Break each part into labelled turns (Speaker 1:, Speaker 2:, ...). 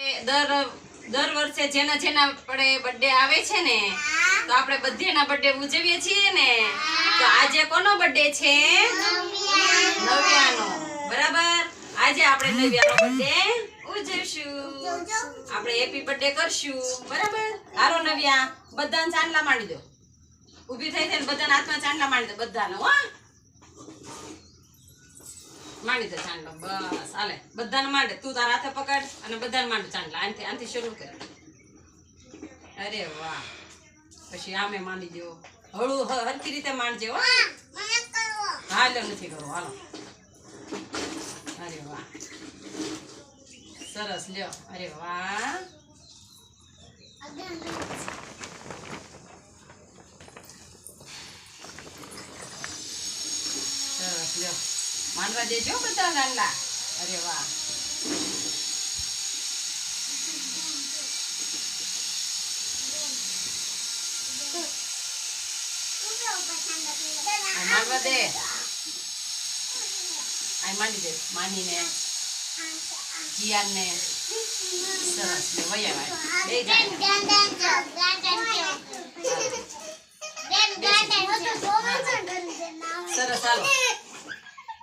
Speaker 1: દર વર્ષે જેના જેના આપણે બર્થડે આવે છે ને, તો આપણે બધેના બર્થડે ઉજવીએ છીએ ને. તો આજે કોનો બર્થડે છે? નવ્યાનો. બરાબર? આજે આપણે નવ્યાનો બર્થડે ઉજવશું. આપણે હેપી બર્થડે કરશું. બરાબર? હારો નવ્યા, બધાને ચાંદલા માંડી દો. ઊભી થઈ થઈને બધાના હાથમાં ચાંદલા માંડી દો, બધાનો, હો. માંડી દે ચાંદલો. બસ હાલે. બધાને માંડે. તું તારા હાથે પકડ અને બધાને માંડ ચાંદલા. આનથી આનથી શરૂ કર. અરે વાહ. પછી આમે માંડી દેવો હળું હરખી રીતે માંડજે હો. હાલો નથી કરવો. હાલો. અરે વાહ. સરસ લ્યો. અરે વાહ. સરસ લ્યો. માંડવા દેજો બધા લાલા. અરે વાહ. આ માંડવા દે. આ માંડી દે માનીને. જીયાને. સરસ ને વયા બે સરસ હાલો.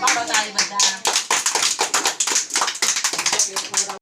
Speaker 1: pa tayo.